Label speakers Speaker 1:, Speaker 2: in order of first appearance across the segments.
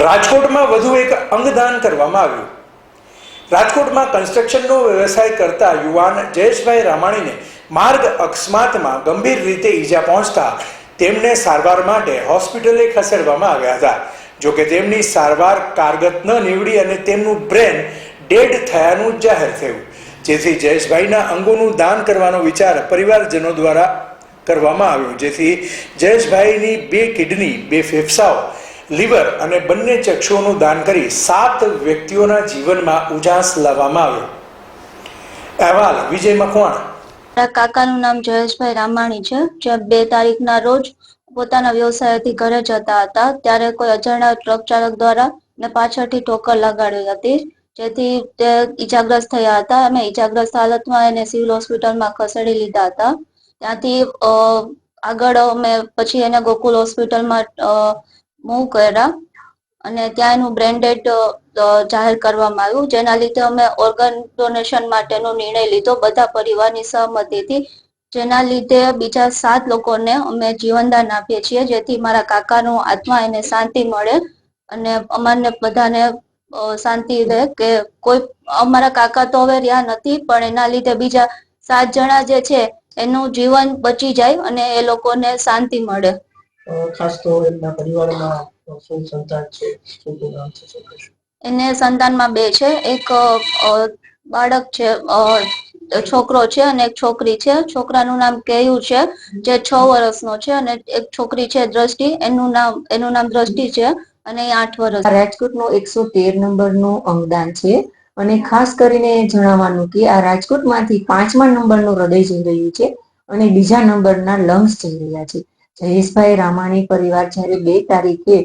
Speaker 1: રાજકોટમાં વધુ એક અંગદાન કરવામાં આવ્યું. રાજકોટમાં કન્સ્ટ્રક્શનનો વ્યવસાય કરતા યુવાન જયેશભાઈ રામાણીને માર્ગ અકસ્માતમાં ગંભીર રીતે ઈજા પહોંચતા તેમને સારવાર માટે હોસ્પિટલે ખસેડવામાં આવ્યા હતા. જોકે તેમની સારવાર કારગત ન નીવડી અને તેમનું બ્રેન ડેડ થયાનું જાહેર થયું. જેથી જયેશભાઈના અંગોનું દાન કરવાનો વિચાર પરિવારજનો દ્વારા કરવામાં આવ્યો. જેથી જયેશભાઈની બે કિડની, બે ફેફસાઓ લીવર અને બંને ચક્ષુઓનું દાન કરી સાત વ્યક્તિઓના જીવનમાં ઉજાસ લાવવામાં આવ્યો. અહેવાલ વિજય મકવાણા.
Speaker 2: કાકાનું નામ જયેશભાઈ રામાણી છે. જે બે તારીખના રોજ પોતાના વ્યવસાયથી ઘરે જતા હતા. ત્યારે કોઈ અજાણ્યા ટ્રક ચાલક દ્વારા ને પાછળથી ઠોકર લગાડી હતી. જેથી તે ઈજાગ્રસ્ત થયા હતા. અને ઈજાગ્રસ્ત હાલતમાં એને સિવિલ હોસ્પિટલમાં ખસેડી લીધા હતા. ત્યાંથી આગળ અમે પછી એને ગોકુલ હોસ્પિટલમાં મૂવ કર્યા અને ત્યાં એનું બ્રેન્ડેડ જાહેર કરવામાં આવ્યું, જેના લીધે અમે ઓર્ગન ડોનેશન માટેનો નિર્ણય લીધો, બધા પરિવારની સહમતીથી. જેના લીધે બીજા સાત લોકોને અમે જીવનદાન આપીએ છીએ, જેથી મારા કાકાનો આત્મા એને શાંતિ મળે અને અમારને બધાને શાંતિ રહે કે કોઈ, અમારા કાકા તો હવે રહ્યા નથી, પણ એના લીધે બીજા સાત જણા જે છે, એનું જીવન બચી જાય અને એ લોકોને શાંતિ મળે.
Speaker 3: ખાસ તો એમના પરિવારમાં શું સંતાન છે શું શું નામ છે
Speaker 2: એને સંતાનમાં બે છે. એક બાળક છે છોકરો છે અને એક છોકરી છે. છોકરાનું નામ કેયુ છે જે છ વર્ષનો છે અને એક છોકરી છે દ્રષ્ટિ. એનું નામ એનું નામ દ્રષ્ટિ છે અને એ આઠ વર્ષ.
Speaker 4: રાજકોટનો એકસો તેર નંબરનું અંગદાન છે અને ખાસ કરીને જણાવવાનું કે આ રાજકોટમાંથી પાંચમા નંબરનું હૃદય જઈ રહ્યું છે અને બીજા નંબરના લંગ્સ જઈ રહ્યા છે. જયેશભાઈ રામાણી પરિવાર જ્યારે બે તારીખે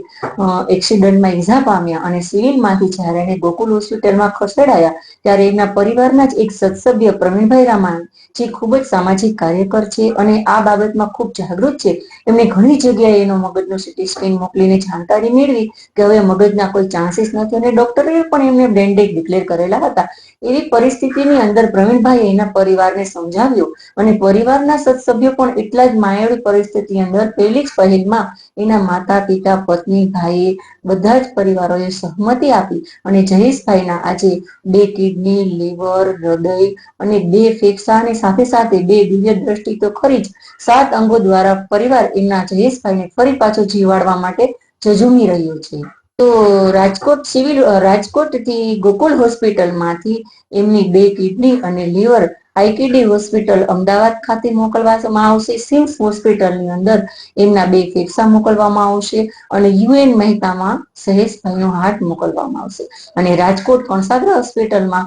Speaker 4: એક્સિડન્ટમાં ઈજા પામ્યા અને સિવિલમાંથી જ્યારે એને ગોકુલ હોસ્પિટલમાં ખસેડાયા, ત્યારે એમના પરિવારના જ એક સદસભ્ય પ્રવીણભાઈ રામાણી, જે ખૂબ જ સામાજિક કાર્યકર છે અને આ બાબતમાં ખૂબ જાગૃત છે એમણે ઘણી જગ્યાએ એનો મગજનો સિટી સ્કેન મોકલીને જાણકારી મેળવી કે હવે મગજના કોઈ ચાન્સીસ નથી અને ડોક્ટરે પણ એમને બ્રેન્ડેડ ડિક્લેર કરેલા હતા. એવી પરિસ્થિતિની અંદર પ્રવીણભાઈ એના પરિવારને સમજાવ્યો અને પરિવારના સદસભ્યો પણ એટલા જ માયાળી પરિસ્થિતિ અંદર પહેલી જ પહેલમાં એના માતા, પિતા, પત્ની, ભાઈ બધા જ પરિવારોએ સહમતિ આપી અને જયેશભાઈના આજે બે કિડની, લીવર, હૃદય અને બે ફેફસાની સાથે સાથે બે દિવ્ય દ્રષ્ટિ તો ખરી જ. સાત અંગો દ્વારા પરિવાર એમના જયેશભાઈને ફરી પાછો જીવાડવા માટે જજુમી રહ્યો છે. તો રાજકોટ સિવિલ રાજકોટથી ગોકુલ હોસ્પિટલમાંથી એમની બે કિડની અને લીવર આઈકેડી હોસ્પિટલ અમદાવાદ ખાતે મોકલવામાં આવશે. સિમ્સ હોસ્પિટલની અંદર એમના બે ફેફસા મોકલવામાં આવશે અને યુએન મહેતામાં સહેશભાઈનો હાર્ટ મોકલવામાં આવશે. અને રાજકોટ કણસાગરા હોસ્પિટલમાં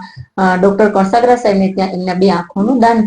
Speaker 4: ડોક્ટર કણસાગરા સાહેબને ત્યાં એમના બે આંખોનું દાન કરવામાં